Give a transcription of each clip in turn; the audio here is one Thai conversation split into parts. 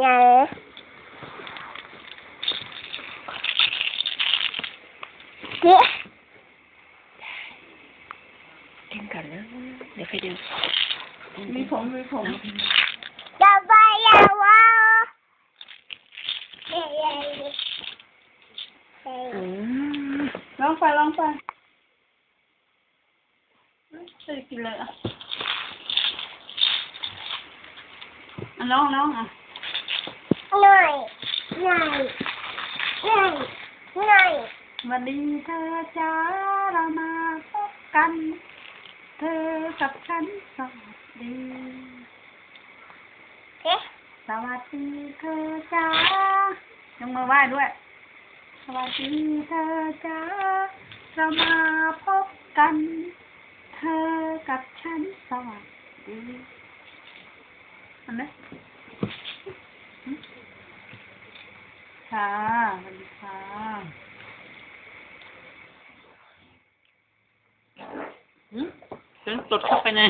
ไงเนี่ยเล่นก่อนนะเดี๋ยวค่อยเดิน มีผมมีผม จะไปยาวะเย้เย้เย้เย้ อืม ลองไปลองไปจะกินเลยอะอะลองลองอะหน่อยหน่อยห สวัสดีเธอจ้าเรามาพบกัน เธอกับฉันสวัสดีอันไหมค่ะสวัสดีค่ะฉันตดเข้าไปใน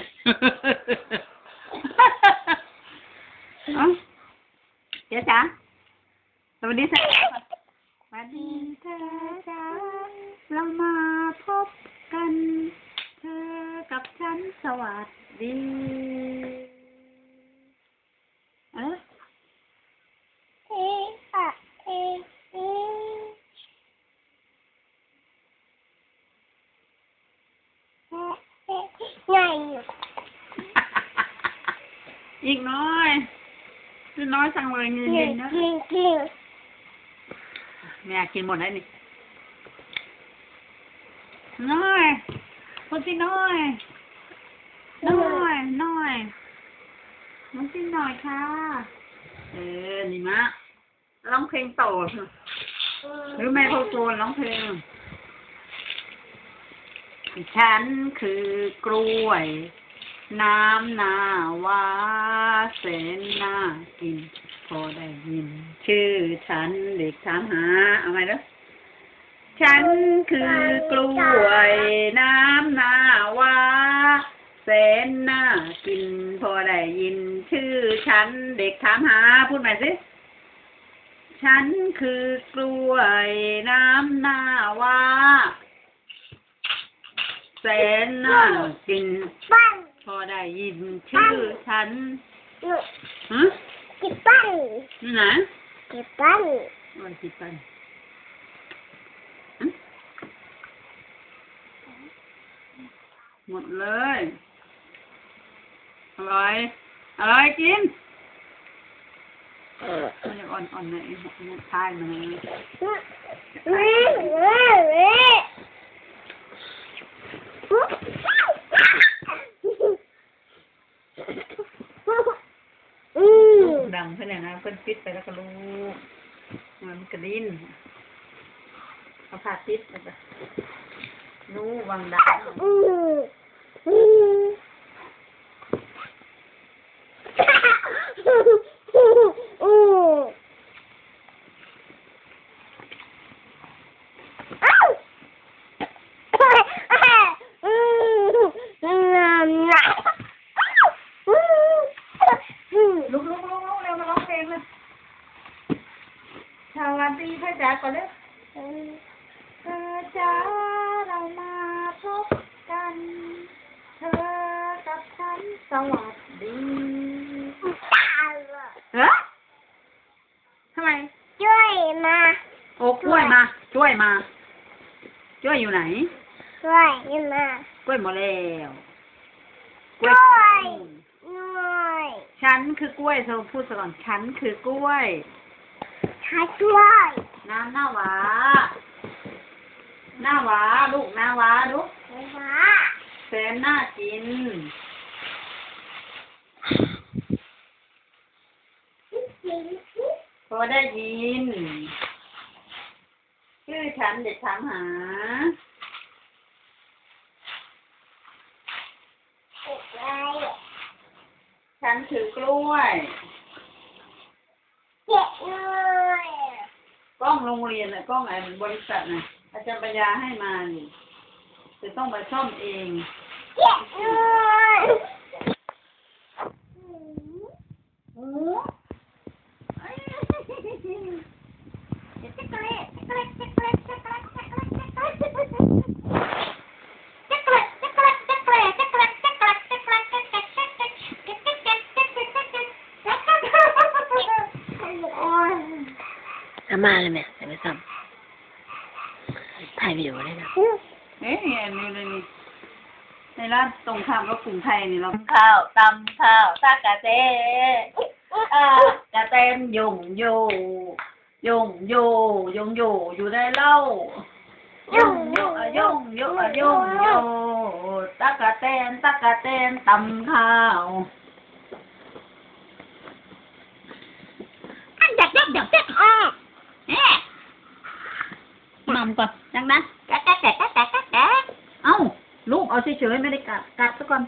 เดี๋ยวจ้าสวัสดีจ้าสวัสดีเธอจ้าเรามาพบกัน เธอกับฉันส วัสดีเอ๊ะเอ๊ะอะเอ๊ะเอ๊ะเอ๊ะเอ๊ะไงอีกน้อยคือน้อยจังเลยเงินกิเย็นนนะกินกินแม่กินหมดแล้วนี่น้อยคนที่น้อย น้อยน้อยน้องที่น้อยค่ะ เออนี่มะร้องเพลงต่อเถอะหรือแม่เขาโกนร้องเพลง ฉันคือกล้วย น้ำนาวาเสนน่ากิน พอได้ยิน ชื่อฉันเด็กถามหา เอาไหมล่ะฉันคือกล้วย น้ำนาวา แสนน่ากินพอได้ยิน ชื่อฉันเด็กถามหาพูดใหม่สิฉันคือกล้วยน้ำนาวาแสนน่ากินปั้นพอได้ยิน ชื่อฉันหนูฮะกินปั้นนี่นะกินปั้นวันที่ปันหึหมดเลยอ ร่อย อร่อยกินมันยังอ่อนๆหน่อยมันทายมันเลยเว้ยเว้ยเว้ยอืมดังเพื่อนเนี่ยนะเพื่อนปิดไปแล้วก็ลูกมันกระดิ่นเอาผ้าปิดไปจ้ะนู้วางดัง อืมอืมอืมเอ้าอืมอืมอืม ลุกลุกลุกลุกเร็วมาร้องเพลงเลยสวัสดีพ่อจ๋า ก่อนเลยเธอจ้าเรามาพบกัน เธอกับฉันสวัสดีเฮ้ทำไมช่วยมาโอ้กล้วยมาช่วยมาช่วยอยู่ไหนช่วยมากล้วยหมดแล้วช่วยหน่อยฉันคือกล้วยเธอพูดซะก่อนฉันคือกล้วย ช่วยช่วยน้ำหน้าหวาหน้าหวาลูกหน้าหวาลูกมาแสนน่ากินพอได้ยิน ชื่อฉันเด็กถามหาฉันถือกล้วยกิเจ็บเลย กล้องโรงเรียนน่ะกล้องไอ้บริษัทน่ะอาจารย์ปัญญาให้มานี่จะต้องมาซ่อมเองเจ็บเลย เอามาเลยแม่เดี๋ยวไปซ่อมถ่ายวิดีโอเลยนะเอ๊ะนี่นี่เลยนี่ในร้านตรงข้ามกับกรุงไทยนี่เราข้าวตำข้าวซากะเต้จะเต้นยงโยยงโยยงโยอยู่ในเหล้ายงโยอะยงโยอะยงโยตะกะเตนตะกะเตนตำข้าวอันเด็กเด็กเด็กเด็กอะ เอ๊ะ มัมก่อนดังนั้นแกะแกะแกะแกะแกะแกะเอ้าลูกเอาเฉยๆไม่ได้กัดกัดซะก่อน